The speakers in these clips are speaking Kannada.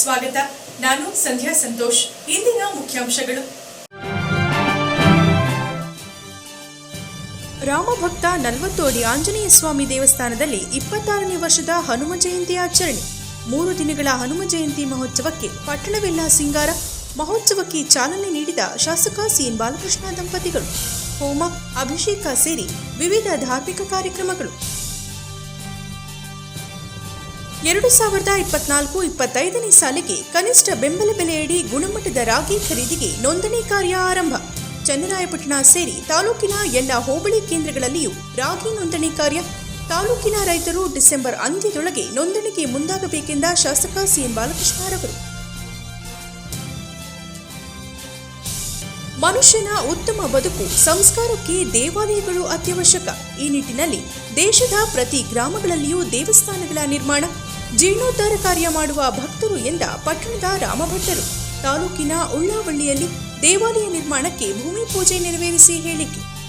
ಸ್ವಾಗತ. ನಾನು ಸಂಧ್ಯಾ ಸಂತೋಷ್. ಇಂದಿನ ಮುಖ್ಯಾಂಶಗಳು. ರಾಮಭಕ್ತ ನಲವತ್ತು ಅಡಿ ಆಂಜನೇಯ ಸ್ವಾಮಿ ದೇವಸ್ಥಾನದಲ್ಲಿ ಇಪ್ಪತ್ತಾರನೇ ವರ್ಷದ ಹನುಮ ಜಯಂತಿ ಆಚರಣೆ. ಮೂರು ದಿನಗಳ ಹನುಮ ಜಯಂತಿ ಮಹೋತ್ಸವಕ್ಕೆ ಪಟ್ಟಣವೆಲ್ಲ ಸಿಂಗಾರ, ಮಹೋತ್ಸವಕ್ಕೆ ಚಾಲನೆ ನೀಡಿದ ಶಾಸಕ ಸಿಎನ್ ಬಾಲಕೃಷ್ಣ ದಂಪತಿಗಳು. ಹೋಮ, ಅಭಿಷೇಕ ಸೇರಿ ವಿವಿಧ ಧಾರ್ಮಿಕ ಕಾರ್ಯಕ್ರಮಗಳು. ಎರಡು ಸಾವಿರದ ಇಪ್ಪತ್ನಾಲ್ಕು ಇಪ್ಪತ್ತೈದನೇ ಸಾಲಿಗೆ ಕನಿಷ್ಠ ಬೆಂಬಲ ಬೆಲೆಯಡಿ ಗುಣಮಟ್ಟದ ರಾಗಿ ಖರೀದಿಗೆ ನೋಂದಣಿ ಕಾರ್ಯ ಆರಂಭ. ಚನ್ನರಾಯಪಟ್ಟಣ ಸೇರಿ ತಾಲೂಕಿನ ಎಲ್ಲ ಹೋಬಳಿ ಕೇಂದ್ರಗಳಲ್ಲಿಯೂ ರಾಗಿ ನೋಂದಣಿ ಕಾರ್ಯ. ತಾಲೂಕಿನ ರೈತರು ಡಿಸೆಂಬರ್ ಅಂತ್ಯದೊಳಗೆ ನೋಂದಣಿಗೆ ಮುಂದಾಗಬೇಕೆಂದ ಶಾಸಕ ಸಿಎಂ ಬಾಲಕೃಷ್ಣರವರು ಮನುಷ್ಯನ ಉತ್ತಮ ಬದುಕು ಸಂಸ್ಕಾರಕ್ಕೆ ದೇವಾಲಯಗಳು ಅತ್ಯವಶ್ಯಕ. ಈ ನಿಟ್ಟಿನಲ್ಲಿ ದೇಶದ ಪ್ರತಿ ಗ್ರಾಮಗಳಲ್ಲಿಯೂ ದೇವಸ್ಥಾನಗಳ ನಿರ್ಮಾಣ. ಜೀರ್ಣೋದ್ಧಾರ ಕಾರ್ಯ ಮಾಡುವ ಭಕ್ತರು ಎಂದ ಪಟ್ಟಣದ ರಾಮಭಟ್ಟರು. ತಾಲೂಕಿನ ಉಳ್ಳಾವಳ್ಳಿಯಲ್ಲಿ ದೇವಾಲಯ ನಿರ್ಮಾಣಕ್ಕೆ ಭೂಮಿ ಪೂಜೆ ನೆರವೇರಿಸಿ ಹೇಳಿಕೆ.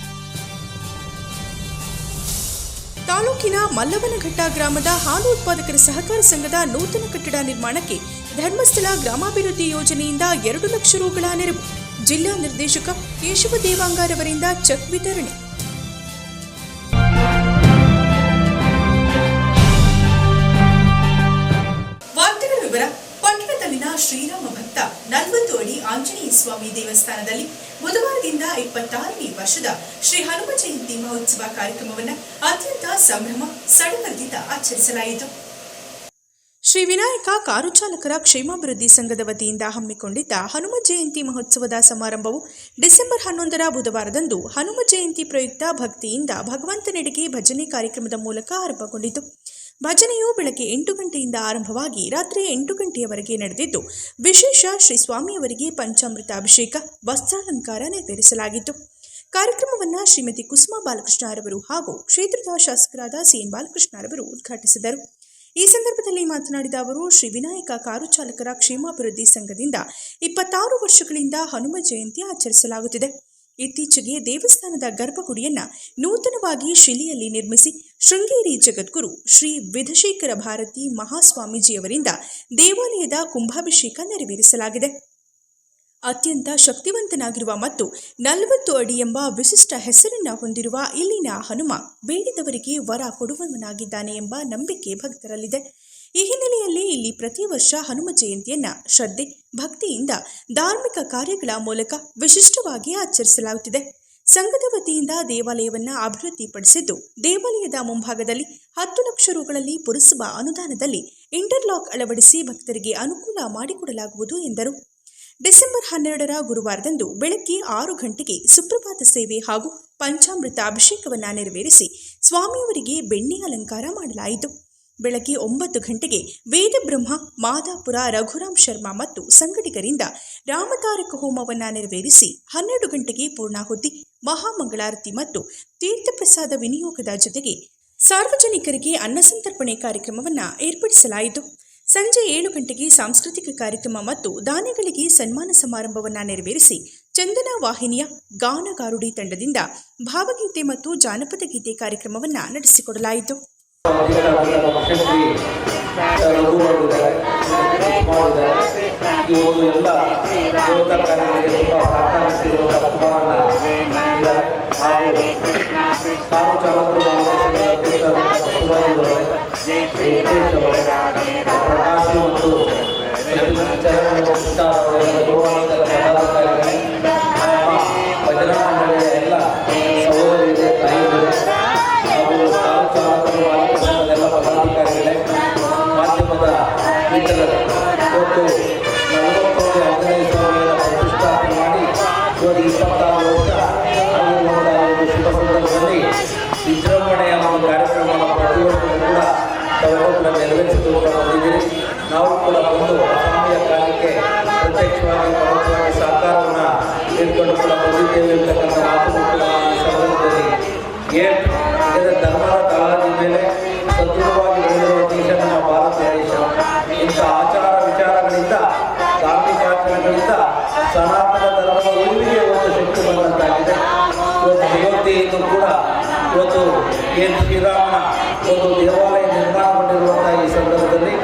ತಾಲೂಕಿನ ಮಲ್ಲವನಘಟ್ಟ ಗ್ರಾಮದ ಹಾಲು ಉತ್ಪಾದಕರ ಸಹಕಾರ ಸಂಘದ ನೂತನ ಕಟ್ಟಡ ನಿರ್ಮಾಣಕ್ಕೆ ಧರ್ಮಸ್ಥಳ ಗ್ರಾಮಾಭಿವೃದ್ಧಿ ಯೋಜನೆಯಿಂದ ಎರಡು ಲಕ್ಷ ರೂಗಳ ನೆರವು. ಜಿಲ್ಲಾ ನಿರ್ದೇಶಕ ಕೇಶವ ದೇವಾಂಗಾರವರಿಂದ ಚೆಕ್ ವಿತರಣೆ. ಭಕ್ತ. ನಲವತ್ತು ಅಡಿ ಆಂಜನೇಯ ಸ್ವಾಮಿ ದೇವಸ್ಥಾನದಲ್ಲಿ ಬುಧವಾರದಿಂದ ಇಪ್ಪತ್ತಾರನೇ ವರ್ಷದ ಶ್ರೀ ಹನುಮ ಜಯಂತಿ ಮಹೋತ್ಸವ ಕಾರ್ಯಕ್ರಮವನ್ನು ಅತ್ಯಂತ ಸಂಭ್ರಮ ಸಡಗರದಿಂದ ಆಚರಿಸಲಾಯಿತು. ಶ್ರೀ ವಿನಾಯಕ ಕಾರು ಚಾಲಕರ ಕ್ಷೇಮಾಭಿವೃದ್ಧಿ ಸಂಘದ ವತಿಯಿಂದ ಹಮ್ಮಿಕೊಂಡಿದ್ದ ಹನುಮ ಜಯಂತಿ ಮಹೋತ್ಸವದ ಸಮಾರಂಭವು ಡಿಸೆಂಬರ್ ಹನ್ನೊಂದರ ಬುಧವಾರದಂದು ಹನುಮ ಜಯಂತಿ ಪ್ರಯುಕ್ತ ಭಕ್ತಿಯಿಂದ ಭಗವಂತನೆಡೆಗೆ ಭಜನೆ ಕಾರ್ಯಕ್ರಮದ ಮೂಲಕ ಆರಂಭಗೊಂಡಿತು. ಭಜನೆಯು ಬೆಳಗ್ಗೆ ಎಂಟು ಗಂಟೆಯಿಂದ ಆರಂಭವಾಗಿ ರಾತ್ರಿ ಎಂಟು ಗಂಟೆಯವರೆಗೆ ನಡೆದಿದ್ದು, ವಿಶೇಷ ಶ್ರೀ ಸ್ವಾಮಿಯವರಿಗೆ ಪಂಚಾಮೃತ ಅಭಿಷೇಕ ವಸ್ತ್ರಾಲಂಕಾರ ನೆರವೇರಿಸಲಾಗಿತ್ತು. ಕಾರ್ಯಕ್ರಮವನ್ನು ಶ್ರೀಮತಿ ಕುಸುಮಾ ಬಾಲಕೃಷ್ಣರವರು ಹಾಗೂ ಕ್ಷೇತ್ರದ ಶಾಸಕರಾದ ಸಿಎನ್ ಬಾಲಕೃಷ್ಣರವರು ಉದ್ಘಾಟಿಸಿದರು. ಈ ಸಂದರ್ಭದಲ್ಲಿ ಮಾತನಾಡಿದ ಅವರು, ಶ್ರೀ ವಿನಾಯಕ ಕಾರು ಚಾಲಕರ ಕ್ಷೇಮಾಭಿವೃದ್ಧಿ ಸಂಘದಿಂದ ಇಪ್ಪತ್ತಾರು ವರ್ಷಗಳಿಂದ ಹನುಮ ಜಯಂತಿ ಆಚರಿಸಲಾಗುತ್ತಿದೆ. ಇತ್ತೀಚೆಗೆ ದೇವಸ್ಥಾನದ ಗರ್ಭಗುಡಿಯನ್ನ ನೂತನವಾಗಿ ಶಿಲೆಯಲ್ಲಿ ನಿರ್ಮಿಸಿ ಶೃಂಗೇರಿ ಜಗದ್ಗುರು ಶ್ರೀ ವಿಧಶೇಖರ ಭಾರತಿ ಮಹಾಸ್ವಾಮೀಜಿಯವರಿಂದ ದೇವಾಲಯದ ಕುಂಭಾಭಿಷೇಕ ನೆರವೇರಿಸಲಾಗಿದೆ. ಅತ್ಯಂತ ಶಕ್ತಿವಂತನಾಗಿರುವ ಮತ್ತು ನಲವತ್ತು ಅಡಿ ಎಂಬ ವಿಶಿಷ್ಟ ಹೆಸರನ್ನ ಹೊಂದಿರುವ ಇಲ್ಲಿನ ಹನುಮ ಬೇಡಿದವರಿಗೆ ವರ ಕೊಡುವವನಾಗಿದ್ದಾನೆ ಎಂಬ ನಂಬಿಕೆ ಭಕ್ತರಲ್ಲಿದೆ. ಈ ಹಿನ್ನೆಲೆಯಲ್ಲಿ ಇಲ್ಲಿ ಪ್ರತಿ ವರ್ಷ ಹನುಮ ಜಯಂತಿಯನ್ನ ಶ್ರದ್ಧೆ, ಭಕ್ತಿಯಿಂದ ಧಾರ್ಮಿಕ ಕಾರ್ಯಗಳ ಮೂಲಕ ವಿಶಿಷ್ಟವಾಗಿ ಆಚರಿಸಲಾಗುತ್ತಿದೆ. ಸಂಘದ ವತಿಯಿಂದ ದೇವಾಲಯವನ್ನ ಅಭಿವೃದ್ಧಿಪಡಿಸಿದ್ದು, ದೇವಾಲಯದ ಮುಂಭಾಗದಲ್ಲಿ ಹತ್ತು ಲಕ್ಷ ರುಗಳಲ್ಲಿ ಪುರಸಭಾ ಅನುದಾನದಲ್ಲಿ ಇಂಟರ್ಲಾಕ್ ಅಳವಡಿಸಿ ಭಕ್ತರಿಗೆ ಅನುಕೂಲ ಮಾಡಿಕೊಡಲಾಗುವುದು ಎಂದರು. ಡಿಸೆಂಬರ್ ಹನ್ನೆರಡರ ಗುರುವಾರದಂದು ಬೆಳಗ್ಗೆ ಆರು ಗಂಟೆಗೆ ಸುಪ್ರಭಾತ ಸೇವೆ ಹಾಗೂ ಪಂಚಾಮೃತ ಅಭಿಷೇಕವನ್ನು ನೆರವೇರಿಸಿ ಸ್ವಾಮಿಯವರಿಗೆ ಬೆಣ್ಣೆ ಅಲಂಕಾರ ಮಾಡಲಾಯಿತು. ಬೆಳಗ್ಗೆ ಒಂಬತ್ತು ಗಂಟೆಗೆ ವೇದಬ್ರಹ್ಮ, ಮಾದಾಪುರ, ರಘುರಾಮ್ ಶರ್ಮಾ ಮತ್ತು ಸಂಗಡಿಗರಿಂದ ರಾಮತಾರಕ ಹೋಮವನ್ನು ನೆರವೇರಿಸಿ ಹನ್ನೆರಡು ಗಂಟೆಗೆ ಪೂರ್ಣಾಹುತಿ, ಮಹಾಮಂಗಳಾರತಿ ಮತ್ತು ತೀರ್ಥಪ್ರಸಾದ ವಿನಿಯೋಗದ ಜೊತೆಗೆ ಸಾರ್ವಜನಿಕರಿಗೆ ಅನ್ನಸಂತರ್ಪಣೆ ಕಾರ್ಯಕ್ರಮವನ್ನು ಏರ್ಪಡಿಸಲಾಯಿತು. ಸಂಜೆ ಏಳು ಗಂಟೆಗೆ ಸಾಂಸ್ಕೃತಿಕ ಕಾರ್ಯಕ್ರಮ ಮತ್ತು ದಾನಿಗಳಿಗೆ ಸನ್ಮಾನ ಸಮಾರಂಭವನ್ನು ನೆರವೇರಿಸಿ ಚಂದನ ವಾಹಿನಿಯ ಗಾನಗಾರುಡಿ ತಂಡದಿಂದ ಭಾವಗೀತೆ ಮತ್ತು ಜಾನಪದ ಗೀತೆ ಕಾರ್ಯಕ್ರಮವನ್ನು ನಡೆಸಿಕೊಡಲಾಯಿತು. ಮುಖ್ಯಮಂತ್ರಿ ರಘು ಮಾಡಿದ್ದಾರೆ ಮಾಡಿದ್ದಾರೆ ಎಲ್ಲ ಯುವಕ ಕಾರ್ಯಗಳಿಗೆ ತುಂಬ ಕಾರು ಚಾಲಕರು ಹೇಳ್ತು ಇದರ ಧರ್ಮದ ಕಾಳಜಿ ಮೇಲೆ ಸದೃಢವಾಗಿ ಬೆಳೆದಿರುವ ದೇಶ ಭಾರತ ದೇಶ, ಇಂಥ ಆಚಾರ ವಿಚಾರಗಳಿಂದ, ಧಾರ್ಮಿಕ ಆಚರಣೆಗಳಿಂದ ಸನಾತನ ಧರ್ಮದ ಒಂದು ಶಕ್ತಿ ಇವತ್ತು ಕೂಡ ಇವತ್ತು ಏನು ಶ್ರೀರಾಮನ ಒಂದು ದೇವಾಲಯ ನಿರ್ಮಾಣಗೊಂಡಿರುವಂತಹ ಈ ಸಂದರ್ಭದಲ್ಲಿ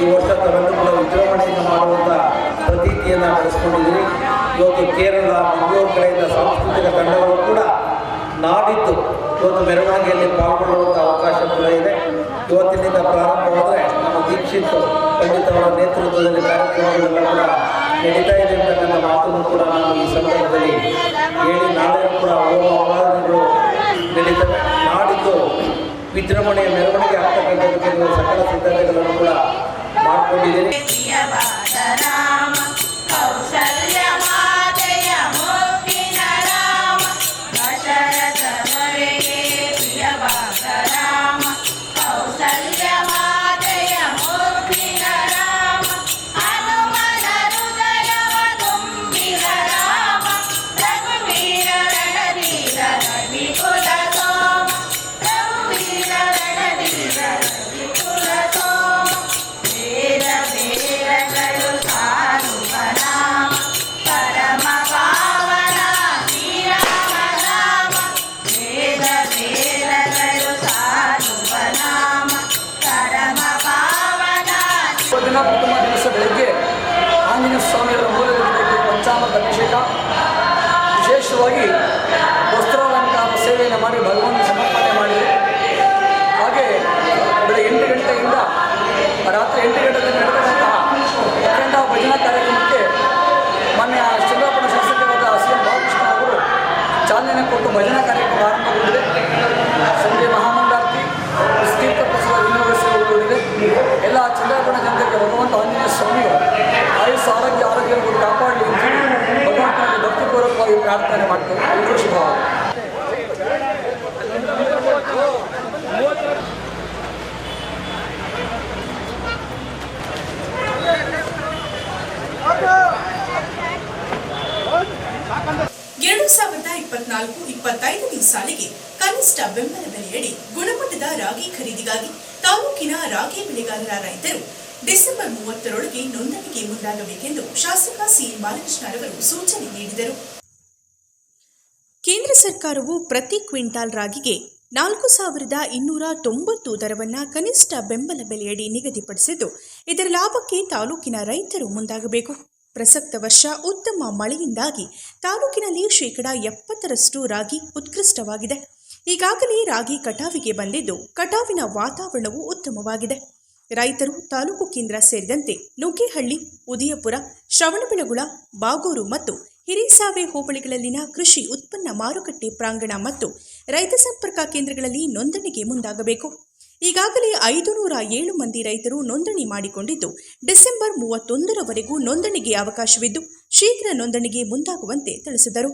ಈ ವರ್ಷ ಕೂಡ ವಿಜೃಂಭಣೆಯಿಂದ ಮಾಡುವಂಥ ಪ್ರತೀತಿಯನ್ನು ನಡೆಸ್ಕೊಂಡಿದ್ದೀರಿ. ಇವತ್ತು ಕೇರಳ, ಮಂಗಳೂರು ಕಡೆಯಿಂದ ಸಾಂಸ್ಕೃತಿಕ ತಂಡಗಳು ಕೂಡ ನಾಡಿದ್ದು ಇವತ್ತು ಮೆರವಣಿಗೆಯಲ್ಲಿ ಪಾಲ್ಗೊಳ್ಳುವಂಥ ಅವಕಾಶ ಕೂಡ ಇದೆ. ಇವತ್ತಿನಿಂದ ಪ್ರಾರಂಭವಾದರೆ ನಮ್ಮ ದೀಕ್ಷಿತ್ ಪಂಡಿತ್ ಅವರ ನೇತೃತ್ವದಲ್ಲಿ ಕಾರ್ಯಕ್ರಮಗಳೆಲ್ಲ ಕೂಡ ನಡೀತಾ ಇದೆ ಅಂತಕ್ಕಂಥ ಮಾತನ್ನು ಕೂಡ ನಾನು ಈ ಸಂದರ್ಭದಲ್ಲಿ ಹೇಳಿ, ನಾಳೆ ಕೂಡ ಹೋಮ ಆರಾಧನೆಗಳು ನಡೀತವೆ. ನಾಡಿದ್ದು ವಿಜೃಂಭಣೆಯ ಮೆರವಣಿಗೆ ಆಗ್ತಕ್ಕಂಥದ್ದಕ್ಕೆ ಕೆಲವು ಸಕಲ ಸಿದ್ಧತೆಗಳನ್ನು ಕೂಡ ಮಾಡ್ಕೊಂಡಿದ್ದೀರಿ ಪಂಚಾಮೃತ ಅಭಿಷೇಕ. ವಿಶೇಷವಾಗಿ ವಸ್ತ್ರಾಲಂಕಾರ ಸೇವೆಯನ್ನು ಮಾಡಿ ಭಗವಂತ ಸಮರ್ಪಣೆ ಮಾಡಿದೆ ಹಾಗೆ ಬೆಳಗ್ಗೆ ಎಂಟು ಗಂಟೆಯಿಂದ ರಾತ್ರಿ ಎಂಟು ಗಂಟೆಯಿಂದ ನಡೆದಂತಹ ಅಖಂಡ ಭಜನಾ ಕಾರ್ಯಕ್ರಮಕ್ಕೆ ಮಾನ್ಯ ಚಂದ್ರಪುರ ಶಾಸಕರಾದ ಸಿ ಎಂ ಬಾಲಕೃಷ್ಣ ಅವರು ಚಾಲನೆ ಕೊಟ್ಟು ಭಜನಾ ಕಾರ್ಯಕ್ರಮ ಆರಂಭಗೊಂಡಿದೆ. ಸಂಜೆ ಮಹಾಮಂಡಾರ್ತಿ ತೀರ್ಥ ಪ್ರಸಾದ ವಿನಿಯೋಗಿಸಿದೆ ಎಲ್ಲ ಚಂದ್ರಪುರ ಜನತೆಗೆ ಭಗವಂತ ಆಂಜನೇಯ ಸ್ವಾಮಿಯು ಆಯುಷ್ ಆರೋಗ್ಯ, ಆರೋಗ್ಯವನ್ನು ಕಾಪಾಡಲಿ ಭಕ್ತಿಪೂರ್ವಕವಾಗಿ ಪ್ರಾರ್ಥನೆ ಮಾಡ್ತೇವೆ. ಎಲ್ಲರೂ ಎರಡು ಸಾಲಿಗೆ ಕನಿಷ್ಠ ಬೆಂಬಲ ಬೆಲೆಯಡಿ ಗುಣಮಟ್ಟದ ರಾಗಿ ಖರೀದಿಗಾಗಿ ತಾಲೂಕಿನ ರಾಗಿ ಬೆಳೆಗಾರರ ರೈತರು ಡಿಸೆಂಬರ್ ಮೂವತ್ತರೊಳಗೆ ನೋಂದಣಿಗೆ ಮುಂದಾಗಬೇಕೆಂದು ಶಾಸಕ ಸಿಎಂ ಬಾಲಕೃಷ್ಣರವರು ಸೂಚನೆ ನೀಡಿದರು. ಸರ್ಕಾರವು ಪ್ರತಿ ಕ್ವಿಂಟಾಲ್ ರಾಗಿಗೆ ನಾಲ್ಕು ಸಾವಿರದ ಇನ್ನೂರ ತೊಂಬತ್ತು ದರವನ್ನು ಕನಿಷ್ಠ ಬೆಂಬಲ ಬೆಲೆಯಡಿ ನಿಗದಿಪಡಿಸಿದ್ದು, ಇದರ ಲಾಭಕ್ಕೆ ತಾಲೂಕಿನ ರೈತರು ಮುಂದಾಗಬೇಕು. ಪ್ರಸಕ್ತ ವರ್ಷ ಉತ್ತಮ ಮಳೆಯಿಂದಾಗಿ ತಾಲೂಕಿನಲ್ಲಿ ಶೇಕಡಾ ಎಪ್ಪತ್ತರಷ್ಟು ರಾಗಿ ಉತ್ಕೃಷ್ಟವಾಗಿದೆ. ಈಗಾಗಲೇ ರಾಗಿ ಕಟಾವಿಗೆ ಬಂದಿದ್ದು, ಕಟಾವಿನ ವಾತಾವರಣವು ಉತ್ತಮವಾಗಿದೆ. ರೈತರು ತಾಲೂಕು ಕೇಂದ್ರ ಸೇರಿದಂತೆ ನುಗ್ಗೇಹಳ್ಳಿ, ಉದಯಪುರ, ಶ್ರವಣಬೆಳಗುಳ, ಬಾಗೂರು ಮತ್ತು ಹಿರೇಸಾವೆ ಹೋಬಳಿಗಳಲ್ಲಿನ ಕೃಷಿ ಉತ್ಪನ್ನ ಮಾರುಕಟ್ಟೆ ಪ್ರಾಂಗಣ ಮತ್ತು ರೈತ ಸಂಪರ್ಕ ಕೇಂದ್ರಗಳಲ್ಲಿ ನೋಂದಣಿಗೆ ಮುಂದಾಗಬೇಕು. ಈಗಾಗಲೇ ಐದು ನೂರ ಏಳು ಮಂದಿ ರೈತರು ನೋಂದಣಿ ಮಾಡಿಕೊಂಡಿದ್ದು, ಡಿಸೆಂಬರ್ ಮೂವತ್ತೊಂದರವರೆಗೂ ನೋಂದಣಿಗೆ ಅವಕಾಶವಿದ್ದು, ಶೀಘ್ರ ನೋಂದಣಿಗೆ ಮುಂದಾಗುವಂತೆ ತಿಳಿಸಿದರು.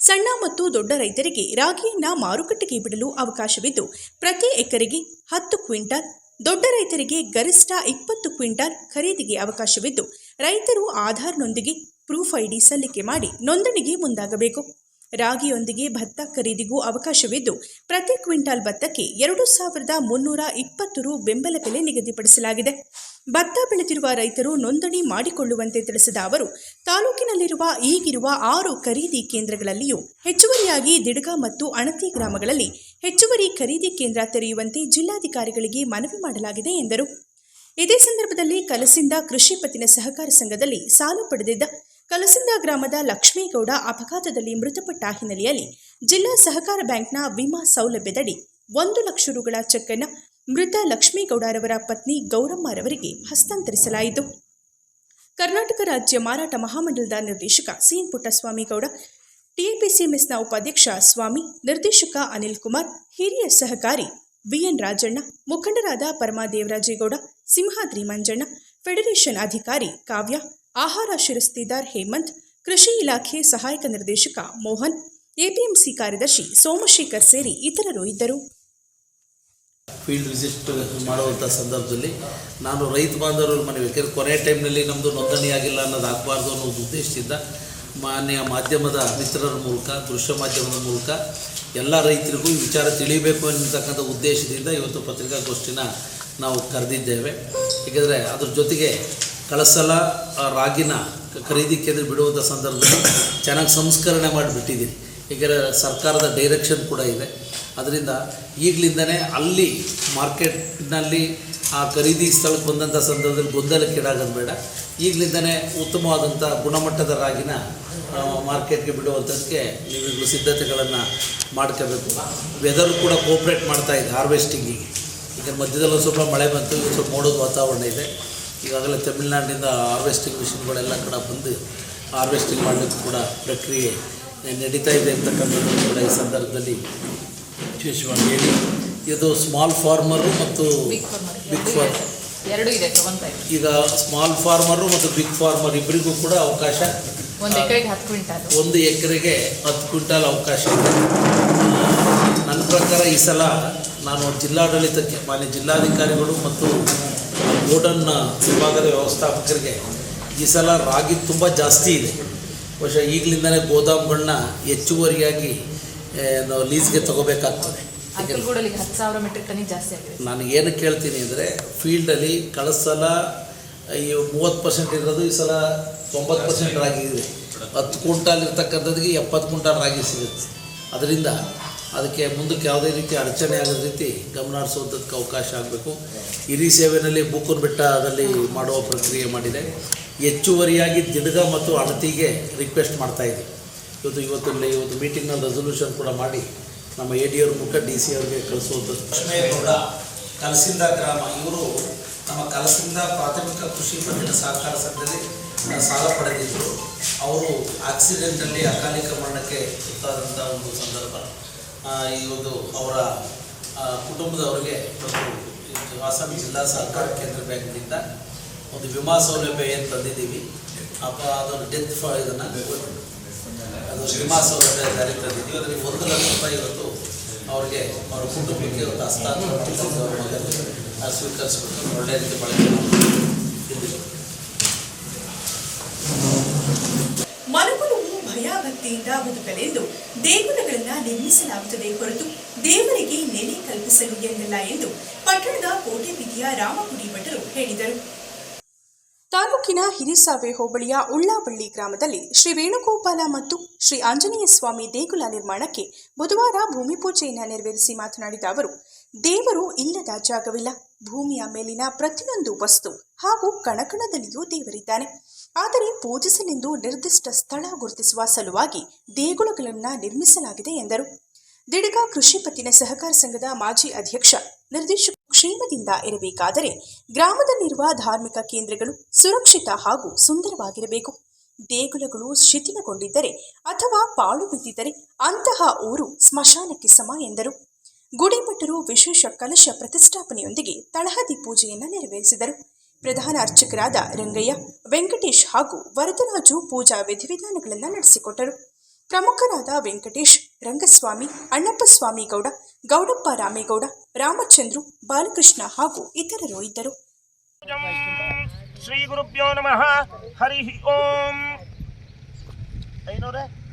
ಸಣ್ಣ ಮತ್ತು ದೊಡ್ಡ ರೈತರಿಗೆ ರಾಗಿಯನ್ನು ಮಾರುಕಟ್ಟೆಗೆ ಬಿಡಲು ಅವಕಾಶವಿದ್ದು, ಪ್ರತಿ ಎಕರೆಗೆ ಹತ್ತು ಕ್ವಿಂಟಲ್, ದೊಡ್ಡ ರೈತರಿಗೆ ಗರಿಷ್ಠ ಇಪ್ಪತ್ತು ಕ್ವಿಂಟಲ್ ಖರೀದಿಗೆ ಅವಕಾಶವಿದ್ದು, ರೈತರು ಆಧಾರ್ನೊಂದಿಗೆ ಪ್ರೂಫ್ ಐಡಿ ಸಲ್ಲಿಕೆ ಮಾಡಿ ನೋಂದಣಿಗೆ ಮುಂದಾಗಬೇಕು. ರಾಗಿಯೊಂದಿಗೆ ಭತ್ತ ಖರೀದಿಗೂ ಅವಕಾಶವಿದ್ದು, ಪ್ರತಿ ಕ್ವಿಂಟಾಲ್ ಭತ್ತಕ್ಕೆ ಎರಡು ಸಾವಿರದ ಮುನ್ನೂರ ಇಪ್ಪತ್ತು ರು ಬೆಂಬಲ ಬೆಲೆ ನಿಗದಿಪಡಿಸಲಾಗಿದೆ. ಭತ್ತ ಬೆಳೆದಿರುವ ರೈತರು ನೋಂದಣಿ ಮಾಡಿಕೊಳ್ಳುವಂತೆ ತಿಳಿಸಿದ ಅವರು, ತಾಲೂಕಿನಲ್ಲಿರುವ ಈಗಿರುವ ಆರು ಖರೀದಿ ಕೇಂದ್ರಗಳಲ್ಲಿಯೂ ಹೆಚ್ಚುವರಿಯಾಗಿ ದಿಡ್ಗ ಮತ್ತು ಅಣತಿ ಗ್ರಾಮಗಳಲ್ಲಿ ಹೆಚ್ಚುವರಿ ಖರೀದಿ ಕೇಂದ್ರ ತೆರೆಯುವಂತೆ ಜಿಲ್ಲಾಧಿಕಾರಿಗಳಿಗೆ ಮನವಿ ಮಾಡಲಾಗಿದೆ ಎಂದರು. ಇದೇ ಸಂದರ್ಭದಲ್ಲಿ ಕಲಸಿಂದ ಕೃಷಿ ಪತ್ತಿನ ಸಹಕಾರ ಸಂಘದಲ್ಲಿ ಸಾಲ ಪಡೆದಿದ್ದ ಕಲಸಿಂದ ಗ್ರಾಮದ ಲಕ್ಷ್ಮೇಗೌಡ ಅಪಘಾತದಲ್ಲಿ ಮೃತಪಟ್ಟ ಹಿನ್ನೆಲೆಯಲ್ಲಿ ಜಿಲ್ಲಾ ಸಹಕಾರ ಬ್ಯಾಂಕ್ನ ವಿಮಾ ಸೌಲಭ್ಯದಡಿ ಒಂದು ಲಕ್ಷ ರುಗಳ ಚೆಕ್ ಅನ್ನು ಮೃತ ಲಕ್ಷ್ಮೇಗೌಡರವರ ಪತ್ನಿ ಗೌರಮ್ಮರವರಿಗೆ ಹಸ್ತಾಂತರಿಸಲಾಯಿತು. ಕರ್ನಾಟಕ ರಾಜ್ಯ ಮಾರಾಟ ಮಹಾಮಂಡಲದ ನಿರ್ದೇಶಕ ಸಿಎನ್ ಪುಟ್ಟಸ್ವಾಮಿಗೌಡ ಟಿಎಪಿಸಿಎಂಎಸ್ನ ಉಪಾಧ್ಯಕ್ಷ ಸ್ವಾಮಿ, ನಿರ್ದೇಶಕ ಅನಿಲ್ ಕುಮಾರ್ ಹಿರಿಯ ಸಹಕಾರಿ ವಿಎನ್ ರಾಜಣ್ಣ, ಮುಖಂಡರಾದ ಪರಮಾದೇವರಾಜೇಗೌಡ ಸಿಂಹಾದ್ರಿ ಮಂಜಣ್ಣ ಫೆಡರೇಷನ್ ಅಧಿಕಾರಿ ಕಾವ್ಯ ಆಹಾರ ಶಿರಸ್ತಿದಾರ್ ಹೇಮಂತ್, ಕೃಷಿ ಇಲಾಖೆ ಸಹಾಯಕ ನಿರ್ದೇಶಕ ಮೋಹನ್, ಎಪಿಎಂಸಿ ಕಾರ್ಯದರ್ಶಿ ಸೋಮಶೇಖರ್ ಸೇರಿ ಇತರರು ಇದ್ದರು. ಫೀಲ್ಡ್ ವಿಸಿಟ್ ಮಾಡುವಂಥ ಸಂದರ್ಭದಲ್ಲಿ ನಾನು ರೈತ ಬಾಂಧವರು ಮನವಿ ಯಾಕೆಂದರೆ ಕೊನೆ ಟೈಮ್ನಲ್ಲಿ ನಮ್ಮದು ನೋಂದಣಿ ಆಗಿಲ್ಲ ಅನ್ನೋದು ಆಗಬಾರ್ದು ಅನ್ನೋ ಉದ್ದೇಶದಿಂದ ಮಾನ್ಯ ಮಾಧ್ಯಮದ ಮಿತ್ರರ ಮೂಲಕ, ದೃಶ್ಯ ಮಾಧ್ಯಮದ ಮೂಲಕ ಎಲ್ಲ ರೈತರಿಗೂ ಈ ವಿಚಾರ ತಿಳಿಬೇಕು ಅನ್ನತಕ್ಕಂಥ ಉದ್ದೇಶದಿಂದ ಇವತ್ತು ಪತ್ರಿಕಾಗೋಷ್ಠಿನ ನಾವು ಕರೆದಿದ್ದೇವೆ. ಏಕೆಂದರೆ ಅದ್ರ ಜೊತೆಗೆ ಕಳಸಲ ರಾಗಿನ ಖರೀದಿ ಕೇಂದ್ರ ಬಿಡುವಂಥ ಸಂದರ್ಭದಲ್ಲಿ ಚೆನ್ನಾಗಿ ಸಂಸ್ಕರಣೆ ಮಾಡಿಬಿಟ್ಟಿದ್ದೀನಿ ಈಗ ಸರ್ಕಾರದ ಡೈರೆಕ್ಷನ್ ಕೂಡ ಇದೆ. ಅದರಿಂದ ಈಗಲಿಂದನೇ ಅಲ್ಲಿ ಮಾರ್ಕೆಟ್ನಲ್ಲಿ ಆ ಖರೀದಿ ಸ್ಥಳಕ್ಕೆ ಬಂದಂಥ ಸಂದರ್ಭದಲ್ಲಿ ಗೊಂದಲಕ್ಕೀಡಾಗೋದು ಬೇಡ. ಈಗಲಿಂದನೇ ಉತ್ತಮವಾದಂಥ ಗುಣಮಟ್ಟದ ರಾಗಿನ ಮಾರ್ಕೆಟ್ಗೆ ಬಿಡುವಂಥದ್ದಕ್ಕೆ ನೀವೀಗಲೂ ಸಿದ್ಧತೆಗಳನ್ನು ಮಾಡ್ಕೋಬೇಕು. ವೆದರ್ ಕೂಡ ಕೋಪ್ರೇಟ್ ಮಾಡ್ತಾ ಇದೆ ಹಾರ್ವೆಸ್ಟಿಂಗಿಗೆ. ಈಗ ಮಧ್ಯದಲ್ಲೂ ಸ್ವಲ್ಪ ಮಳೆ ಬಂತು ಸ್ವಲ್ಪ ಮೋಡದ ವಾತಾವರಣ ಇದೆ. ಈಗಾಗಲೇ ತಮಿಳ್ನಾಡಿನಿಂದ ಹಾರ್ವೆಸ್ಟಿಂಗ್ ಮಿಷಿನ್ಗಳೆಲ್ಲ ಕಡೆ ಬಂದು ಹಾರ್ವೆಸ್ಟಿಂಗ್ ಮಾಡಲಿಕ್ಕೂ ಕೂಡ ಪ್ರಕ್ರಿಯೆ ನಡೀತಾ ಇದೆ ಅಂತಕ್ಕಂಥದ್ದು ಕೂಡ ಈ ಸಂದರ್ಭದಲ್ಲಿ ವಿಶೇಷವಾಗಿ ಹೇಳಿ. ಇದು ಸ್ಮಾಲ್ ಫಾರ್ಮರು ಮತ್ತು ಬಿಗ್ ಫಾರ್ಮರ್ ಎರಡು ಇದೆ. ಈಗ ಸ್ಮಾಲ್ ಫಾರ್ಮರು ಮತ್ತು ಬಿಗ್ ಫಾರ್ಮರ್ ಇಬ್ಬರಿಗೂ ಕೂಡ ಅವಕಾಶ. ಒಂದು ಎಕರೆಗೆ ಹತ್ತು ಕ್ವಿಂಟಾಲ್. ಒಂದು ಎಕರೆಗೆ ಹತ್ತು ಕ್ವಿಂಟಾಲ್ ಅವಕಾಶ ಇದೆ. ನನ್ನ ಪ್ರಕಾರ ಈ ಸಲ ನಾನು ಜಿಲ್ಲಾಡಳಿತಕ್ಕೆ ಮಾನ್ಯ ಜಿಲ್ಲಾಧಿಕಾರಿಗಳು ಮತ್ತು ಗೋಡನ್ ವಿಭಾಗದ ವ್ಯವಸ್ಥಾಪಕರಿಗೆ ಈ ಸಲ ರಾಗಿ ತುಂಬ ಜಾಸ್ತಿ ಇದೆ. ಬಹುಶಃ ಈಗಲಿಂದಲೇ ಗೋದಾಮುಗಳನ್ನ ಹೆಚ್ಚುವರಿಯಾಗಿ ನಾವು ಲೀಸ್ಗೆ ತಗೋಬೇಕಾಗ್ತದೆ. ನಾನು ಏನು ಕೇಳ್ತೀನಿ ಅಂದರೆ ಫೀಲ್ಡಲ್ಲಿ ಕಳೆದ ಸಲ ಈ ಮೂವತ್ತು ಪರ್ಸೆಂಟ್ ಇರೋದು ಈ ಸಲ ತೊಂಬತ್ತು ಪರ್ಸೆಂಟ್ ರಾಗಿ ಇದೆ. ಹತ್ತು ಕ್ವಿಂಟಾಲ್ ಇರ್ತಕ್ಕಂಥದ್ದಿಗೆ ಎಪ್ಪತ್ತು ಕ್ವಿಂಟಾಲ್ ರಾಗಿ ಸಿಗುತ್ತೆ. ಅದರಿಂದ ಅದಕ್ಕೆ ಮುಂದಕ್ಕೆ ಯಾವುದೇ ರೀತಿ ಅಡಚಣೆ ಆಗದ ರೀತಿ ಗಮನ ಹರಿಸುವಂಥದ್ದಕ್ಕೆ ಅವಕಾಶ ಆಗಬೇಕು. ಹಿರಿ ಸೇವೆಯಲ್ಲಿ ಬೂಕೂರು ಬೆಟ್ಟದಲ್ಲಿ ಮಾಡುವ ಪ್ರಕ್ರಿಯೆ ಮಾಡಿದೆ. ಹೆಚ್ಚುವರಿಯಾಗಿ ದಿಡ್ಗ ಮತ್ತು ಅಣತಿಗೆ ರಿಕ್ವೆಸ್ಟ್ ಮಾಡ್ತಾ ಇದ್ದೀವಿ ಇವತ್ತು ಇವತ್ತು ಇಲ್ಲಿ ಇವತ್ತು ಮೀಟಿಂಗ್ನಲ್ಲಿ ರೆಸೊಲ್ಯೂಷನ್ ಕೂಡ ಮಾಡಿ ನಮ್ಮ ಎ ಡಿ ಅವ್ರ ಮುಖ ಡಿ ಸಿ ಅವ್ರಿಗೆ ಕಳಿಸುವಂಥದ್ದು. ಲಕ್ಷ್ಮೇಗೌಡ, ಕಲಸಿಂದ ಗ್ರಾಮ, ಇವರು ನಮ್ಮ ಕಲಸಿಂದ ಪ್ರಾಥಮಿಕ ಕೃಷಿ ಪತ್ತಿನ ಸಹಕಾರ ಸಂಘದಲ್ಲಿ ಸಾಲ ಪಡೆದಿದ್ದರು ಅವರು ಆಕ್ಸಿಡೆಂಟಲ್ಲಿ ಅಕಾಲಿಕ ಮರಣಕ್ಕೆ ತುತ್ತಾದಂಥ ಒಂದು ಸಂದರ್ಭ. ಈ ಒಂದು ಅವರ ಕುಟುಂಬದವರಿಗೆ ಇದು ಹಾಸನ ಜಿಲ್ಲಾ ಸಹಕಾರ ಕೇಂದ್ರ ಬ್ಯಾಂಕ್ನಿಂದ ಒಂದು ವಿಮಾ ಸೌಲಭ್ಯ ಏನು ತಂದಿದ್ದೀವಿ. ಅಪ್ಪ, ಅದೊಂದು ಡೆತ್ ಫಾ ಇದನ್ನು. ಅದು ವಿಮಾ ಸೌಲಭ್ಯ ಜಾರಿ ತಂದಿದ್ದೀವಿ. ಅದರಲ್ಲಿ ಒಂದು ಲಕ್ಷ ರೂಪಾಯಿ ಇವತ್ತು ಅವ್ರಿಗೆ ಅವರ ಕುಟುಂಬಕ್ಕೆ ಇವತ್ತು ಹಸ್ತಾಂತರ ಸ್ವೀಕರಿಸಬೇಕು. ಒಳ್ಳೆಯ ರೀತಿ ಬಳಕೆ ಭಯಭಕ್ತಿಯಿಂದ ಬದುಕಲೆಂದು ದೇಗುಲಗಳನ್ನ ನಿರ್ಮಿಸಲಾಗುತ್ತದೆ ಹೊರತು ದೇವರಿಗೆ ನೆಲೆ ಕಲ್ಪಿಸಲು ಎಂದಲ್ಲ ಎಂದು ಪಟ್ಟಣದ ಕೋಟೆ ಬೀದಿಯ ರಾಮಗುಡಿ ಭಟರು ಹೇಳಿದರು. ತಾಲೂಕಿನ ಹಿರಿಸಾವೆ ಹೋಬಳಿಯ ಉಳ್ಳಾಬಳ್ಳಿ ಗ್ರಾಮದಲ್ಲಿ ಶ್ರೀ ವೇಣುಗೋಪಾಲ ಮತ್ತು ಶ್ರೀ ಆಂಜನೇಯ ಸ್ವಾಮಿ ದೇಗುಲ ನಿರ್ಮಾಣಕ್ಕೆ ಬುಧವಾರ ಭೂಮಿ ಪೂಜೆಯನ್ನು ನೆರವೇರಿಸಿ ಮಾತನಾಡಿದ ಅವರು, ದೇವರು ಇಲ್ಲದ ಜಾಗವಿಲ್ಲ. ಭೂಮಿಯ ಮೇಲಿನ ಪ್ರತಿಯೊಂದು ವಸ್ತು ಹಾಗೂ ಕಣಕಣದಲ್ಲಿಯೂ ದೇವರಿದ್ದಾನೆ. ಆದರೆ ಪೂಜಿಸಲೆಂದು ನಿರ್ದಿಷ್ಟ ಸ್ಥಳ ಗುರುತಿಸುವ ಸಲುವಾಗಿ ದೇಗುಲಗಳನ್ನು ನಿರ್ಮಿಸಲಾಗಿದೆ ಎಂದರು. ದಿಡಗ ಕೃಷಿ ಪತ್ತಿನ ಸಹಕಾರ ಸಂಘದ ಮಾಜಿ ಅಧ್ಯಕ್ಷ ನಿರ್ದೇಶಕ ಕ್ಷೇಮದಿಂದ ಇರಬೇಕಾದರೆ ಗ್ರಾಮದಲ್ಲಿರುವ ಧಾರ್ಮಿಕ ಕೇಂದ್ರಗಳು ಸುರಕ್ಷಿತ ಹಾಗೂ ಸುಂದರವಾಗಿರಬೇಕು. ದೇಗುಲಗಳು ಶಿಥಿಲಗೊಂಡಿದ್ದರೆ ಅಥವಾ ಪಾಳು ಬಿದ್ದಿದ್ದರೆ ಅಂತಹ ಊರು ಸ್ಮಶಾನಕ್ಕೆ ಸಮ ಎಂದರು. ಗುಡಿಮಟ್ಟರು ವಿಶೇಷ ಕಲಶ ಪ್ರತಿಷ್ಠಾಪನೆಯೊಂದಿಗೆ ತಳಹದಿ ಪೂಜೆಯನ್ನು ನೆರವೇರಿಸಿದರು. ಪ್ರಧಾನ ಅರ್ಚಕರಾದ ರಂಗಯ್ಯ, ವೆಂಕಟೇಶ್ ಹಾಗೂ ವರದರಾಜು ಪೂಜಾ ವಿಧಿವಿಧಾನಗಳನ್ನು ನಡೆಸಿಕೊಟ್ಟರು. ಪ್ರಮುಖರಾದ ವೆಂಕಟೇಶ್, ರಂಗಸ್ವಾಮಿ ಅಣ್ಣಪ್ಪ ಸ್ವಾಮಿ ಗೌಡ, ಗೌಡಪ್ಪ ರಾಮೇಗೌಡ, ರಾಮಚಂದ್ರು, ಬಾಲಕೃಷ್ಣ ಹಾಗೂ ಇತರರು ಇದ್ದರು. ಶ್ರೀ ಗುರುಭ್ಯೋ ನಮಃ. ಹರಿ ಓಂ. ಐನೂರೇ?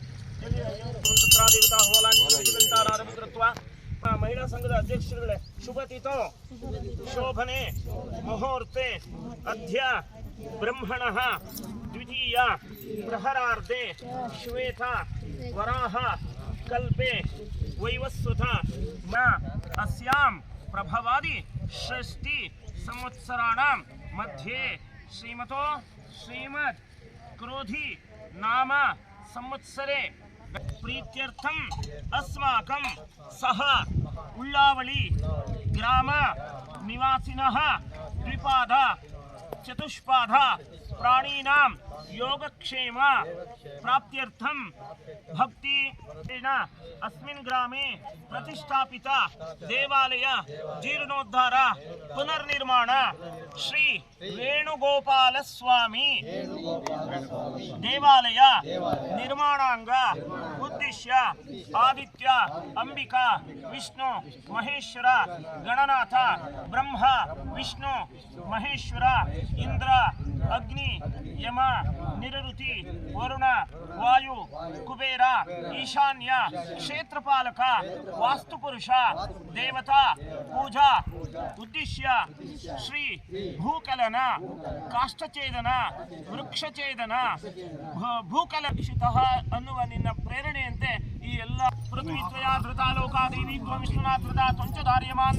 महिला संघ अध्यक्ष शुभ तिथो शोभने मुहूर्ते अद्य ब्रह्मण द्वितीय प्रहरार्दे श्वेत वराह कल्पे वैवस्वत प्रभवादी षष्टि संवत्सराण मध्ये श्रीमतो श्रीमत् क्रोधी नाम संवत्सरे प्रीत्यर्थम् अस्माकं सह उल्लावळि ग्राम निवासिनः द्विपाद चतुष्पाद प्राणीनां योगक्षेम प्राप्त भक्ति अस्मिन् ग्रामे प्रतिष्ठापित देवालय, जीर्णोद्धार, पुनर्निर्माण, श्री वेणुगोपाल स्वामी देवालय निर्माणांग उद्देश्य, आदित्य, अंबिका, विष्णु, महेश्वर, गणनाथ, ब्रह्मा, विष्णु, महेश्वर, इंद्र, अग्नि, यमा ನಿರಋತಿ ವರುಣ, ವಾಯು, ಕುಬೇರ, ಈಶಾನ್ಯ, ಕ್ಷೇತ್ರಪಾಲಕ, ವಾಸ್ತುಪುರುಷ, ದೇವತಾ, ಪೂಜಾ, ಉದ್ದೇಶ್ಯ, ಶ್ರೀ ಭೂಕಲನ ಕಾಷ್ಟಛೇದನ ವೃಕ್ಷಛೇದನ ಭೂಕಲಕ್ಷಿತ ಅನ್ನುವ ನಿನ್ನ ಪ್ರೇರಣೆಯಂತೆ ಈ ಎಲ್ಲ ಪೃಥ್ವಿ ಧೃತಾ ಲೋಕಾ ದೇವಿ ತ್ವ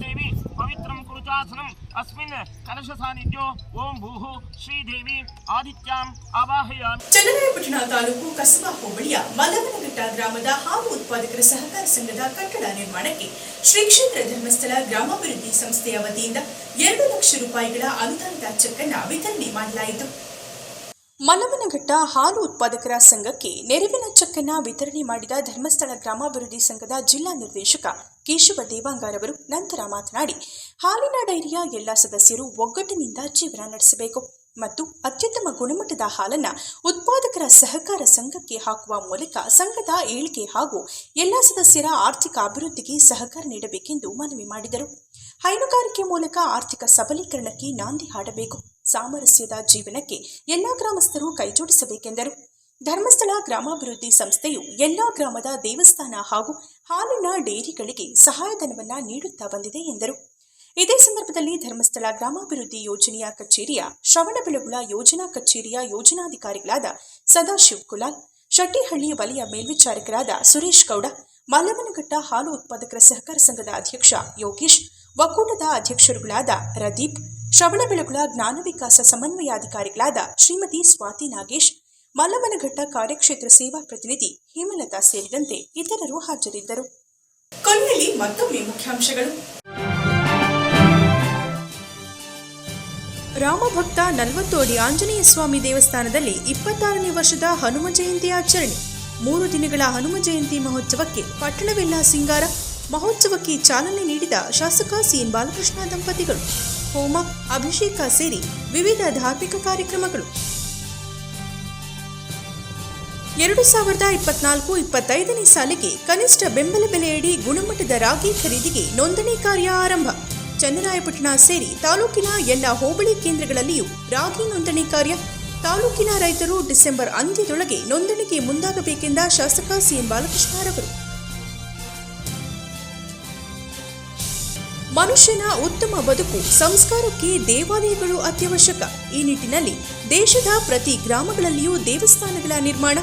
ದೇವಿ ಪವಿತ್ರಂ ಕುರುಚಾಸನಂ ಅಸ್ಮಿನ್ ಕಲಶ ಸಾನ್ನಿಧ್ಯ ಓಂ ಭೂಃ ಶ್ರೀದೇವಿ ಆದಿತ್ಯಾಂ ಆವಾಹಯಾಮಿ. ಚನ್ನರಾಯಪಟ್ಟಣ ತಾಲೂಕು ಕಸಬಾ ಹೋಬಳಿಯ ಮಲವನಘಟ್ಟ ಗ್ರಾಮದ ಹಾವು ಉತ್ಪಾದಕರ ಸಹಕಾರ ಸಂಘದ ಕಟ್ಟಡ ನಿರ್ಮಾಣಕ್ಕೆ ಶ್ರೀ ಕ್ಷೇತ್ರ ಧರ್ಮಸ್ಥಳ ಗ್ರಾಮಾಭಿವೃದ್ಧಿ ಸಂಸ್ಥೆಯ ವತಿಯಿಂದ ಎರಡು ಲಕ್ಷ ರೂಪಾಯಿಗಳ ಅನುದಾನದ ಚೆಕ್ ಅನ್ನು ವಿತರಣೆ ಮಾಡಲಾಯಿತು. ಮಲ್ಲವನಘಟ್ಟ ಹಾಲು ಉತ್ಪಾದಕರ ಸಂಘಕ್ಕೆ ನೆರವಿನ ಚೆಕ್ಕನ್ನು ವಿತರಣೆ ಮಾಡಿದ ಧರ್ಮಸ್ಥಳ ಗ್ರಾಮಾಭಿವೃದ್ಧಿ ಸಂಘದ ಜಿಲ್ಲಾ ನಿರ್ದೇಶಕ ಕೇಶವ ದೇವಾಂಗಾರವರು ನಂತರ ಮಾತನಾಡಿ, ಹಾಲಿನ ಡೈರಿಯ ಎಲ್ಲ ಸದಸ್ಯರು ಒಗ್ಗಟ್ಟಿನಿಂದ ಜೀವನ ನಡೆಸಬೇಕು ಮತ್ತು ಅತ್ಯುತ್ತಮ ಗುಣಮಟ್ಟದ ಹಾಲನ್ನು ಉತ್ಪಾದಕರ ಸಹಕಾರ ಸಂಘಕ್ಕೆ ಹಾಕುವ ಮೂಲಕ ಸಂಘದ ಏಳಿಗೆ ಹಾಗೂ ಎಲ್ಲ ಸದಸ್ಯರ ಆರ್ಥಿಕ ಅಭಿವೃದ್ಧಿಗೆ ಸಹಕಾರ ನೀಡಬೇಕೆಂದು ಮನವಿ ಮಾಡಿದರು. ಹೈನುಗಾರಿಕೆ ಮೂಲಕ ಆರ್ಥಿಕ ಸಬಲೀಕರಣಕ್ಕೆ ನಾಂದಿ ಹಾಡಬೇಕು. ಸಾಮರಸ್ಯದ ಜೀವನಕ್ಕೆ ಎಲ್ಲಾ ಗ್ರಾಮಸ್ಥರು ಕೈಜೋಡಿಸಬೇಕೆಂದರು. ಧರ್ಮಸ್ಥಳ ಗ್ರಾಮಾಭಿವೃದ್ಧಿ ಸಂಸ್ಥೆಯು ಎಲ್ಲಾ ಗ್ರಾಮದ ದೇವಸ್ಥಾನ ಹಾಗೂ ಹಾಲಿನ ಡೇರಿಗಳಿಗೆ ಸಹಾಯಧನವನ್ನ ನೀಡುತ್ತಾ ಬಂದಿದೆ ಎಂದರು. ಇದೇ ಸಂದರ್ಭದಲ್ಲಿ ಧರ್ಮಸ್ಥಳ ಗ್ರಾಮಾಭಿವೃದ್ಧಿ ಯೋಜನೆಯ ಕಚೇರಿಯ ಶ್ರವಣಬೆಳಗುಳ ಯೋಜನಾ ಕಚೇರಿಯ ಯೋಜನಾಧಿಕಾರಿಗಳಾದ ಸದಾಶಿವ್ ಕುಲಾಲ್, ಶೆಟ್ಟಿಹಳ್ಳಿ ವಲಯ ಮೇಲ್ವಿಚಾರಕರಾದ ಸುರೇಶ್ ಗೌಡ ಮಲ್ಲವನಘಟ್ಟ ಹಾಲು ಉತ್ಪಾದಕರ ಸಹಕಾರ ಸಂಘದ ಅಧ್ಯಕ್ಷ ಯೋಗೇಶ್, ಒಕ್ಕೂಟದ ಅಧ್ಯಕ್ಷರುಗಳಾದ ರದೀಪ್ ಶ್ರವಣಬೆಳಗುಳ ಜ್ಞಾನ ವಿಕಾಸ ಸಮನ್ವಯಾಧಿಕಾರಿಗಳಾದ ಶ್ರೀಮತಿ ಸ್ವಾತಿ ನಾಗೇಶ್, ಮಲ್ಲವನಘಟ್ಟ ಕಾರ್ಯಕ್ಷೇತ್ರ ಸೇವಾ ಪ್ರತಿನಿಧಿ ಹೇಮಲತಾ ಸೇರಿದಂತೆ ಇತರರು ಹಾಜರಿದ್ದರು. ಕೊನೆಯಲ್ಲಿ ಮತ್ತೊಮ್ಮೆ ಮುಖ್ಯಾಂಶಗಳು. ರಾಮಭಕ್ತ ನಲವತ್ತು ಅಡಿ ಆಂಜನೇಯ ಸ್ವಾಮಿ ದೇವಸ್ಥಾನದಲ್ಲಿ ಇಪ್ಪತ್ತಾರನೇ ವರ್ಷದ ಹನುಮ ಜಯಂತಿ ಆಚರಣೆ. ಮೂರು ದಿನಗಳ ಹನುಮ ಜಯಂತಿ ಮಹೋತ್ಸವಕ್ಕೆ ಪಟ್ಟಣವೆಲ್ಲ ಸಿಂಗಾರ, ಮಹೋತ್ಸವಕ್ಕೆ ಚಾಲನೆ ನೀಡಿದ ಶಾಸಕ ಸಿಎನ್ ಬಾಲಕೃಷ್ಣ ದಂಪತಿಗಳು. ಹೋಮ ಅಭಿಷೇಕ ಸೇರಿ ವಿವಿಧ ಧಾರ್ಮಿಕ ಕಾರ್ಯಕ್ರಮಗಳು. ಎರಡು ಸಾವಿರದ ಇಪ್ಪತ್ನಾಲ್ಕು ಇಪ್ಪತ್ತೈದನೇ ಸಾಲಿಗೆ ಕನಿಷ್ಠ ಬೆಂಬಲ ಬೆಲೆಯಡಿ ಗುಣಮಟ್ಟದ ರಾಗಿ ಖರೀದಿಗೆ ನೋಂದಣಿ ಕಾರ್ಯ ಆರಂಭ. ಚನ್ನರಾಯಪಟ್ಟಣ ಸೇರಿ ತಾಲೂಕಿನ ಎಲ್ಲ ಹೋಬಳಿ ಕೇಂದ್ರಗಳಲ್ಲಿಯೂ ರಾಗಿ ನೋಂದಣಿ ಕಾರ್ಯ. ತಾಲೂಕಿನ ರೈತರು ಡಿಸೆಂಬರ್ ಅಂತ್ಯದೊಳಗೆ ನೋಂದಣಿಗೆ ಮುಂದಾಗಬೇಕೆಂದ ಶಾಸಕ ಸಿಎಂ ಬಾಲಕೃಷ್ಣರವರು ಮನುಷ್ಯನ ಉತ್ತಮ ಬದುಕು, ಸಂಸ್ಕಾರಕ್ಕೆ ದೇವಾಲಯಗಳು ಅತ್ಯವಶ್ಯಕ. ಈ ನಿಟ್ಟಿನಲ್ಲಿ ದೇಶದ ಪ್ರತಿ ಗ್ರಾಮಗಳಲ್ಲಿಯೂ ದೇವಸ್ಥಾನಗಳ ನಿರ್ಮಾಣ,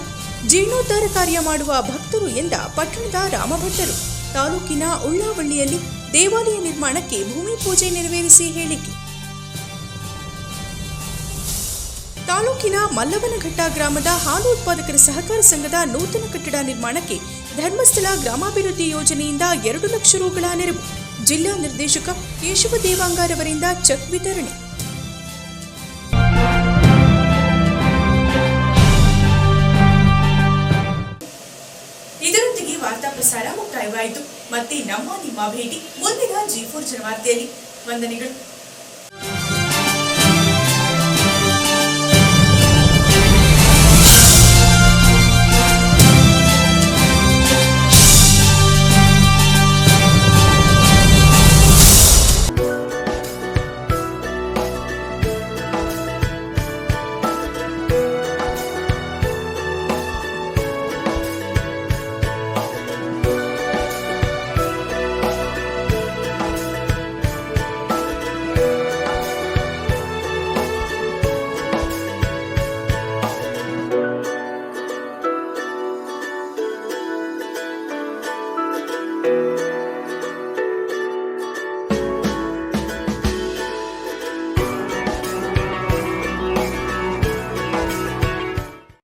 ಜೀರ್ಣೋದ್ಧಾರ ಕಾರ್ಯ ಮಾಡುವ ಭಕ್ತರು ಎಂದ ಪಟ್ಟಣದ ರಾಮಭಟ್ಟರು. ತಾಲೂಕಿನ ಉಳ್ಳಾವಳ್ಳಿಯಲ್ಲಿ ದೇವಾಲಯ ನಿರ್ಮಾಣಕ್ಕೆ ಭೂಮಿ ಪೂಜೆ ನೆರವೇರಿಸಿ ಹೇಳಿಕೆ. ತಾಲೂಕಿನ ಮಲ್ಲವನಘಟ್ಟ ಗ್ರಾಮದ ಹಾಲು ಉತ್ಪಾದಕರ ಸಹಕಾರ ಸಂಘದ ನೂತನ ಕಟ್ಟಡ ನಿರ್ಮಾಣಕ್ಕೆ ಧರ್ಮಸ್ಥಳ ಗ್ರಾಮಾಭಿವೃದ್ಧಿ ಯೋಜನೆಯಿಂದ ಎರಡು ಲಕ್ಷ ರೂಗಳ ನೆರವು. ಜಿಲ್ಲಾ ನಿರ್ದೇಶಕ ಕೇಶವ ದೇವಾಂಗಾರವರಿಂದ ಚೆಕ್ ವಿತರಣೆ. ಇದರೊಂದಿಗೆ ವಾರ್ತಾ ಪ್ರಸಾರ ಮುಕ್ತಾಯವಾಯಿತು. ಮತ್ತೆ ನಮ್ಮ ನಿಮ್ಮ ಭೇಟಿ ಮುಂದಿನ ಜಿ ಫೋರ್ ಜನವಾರ್ತೆಯಲ್ಲಿ ವಂದನೆಗಳು.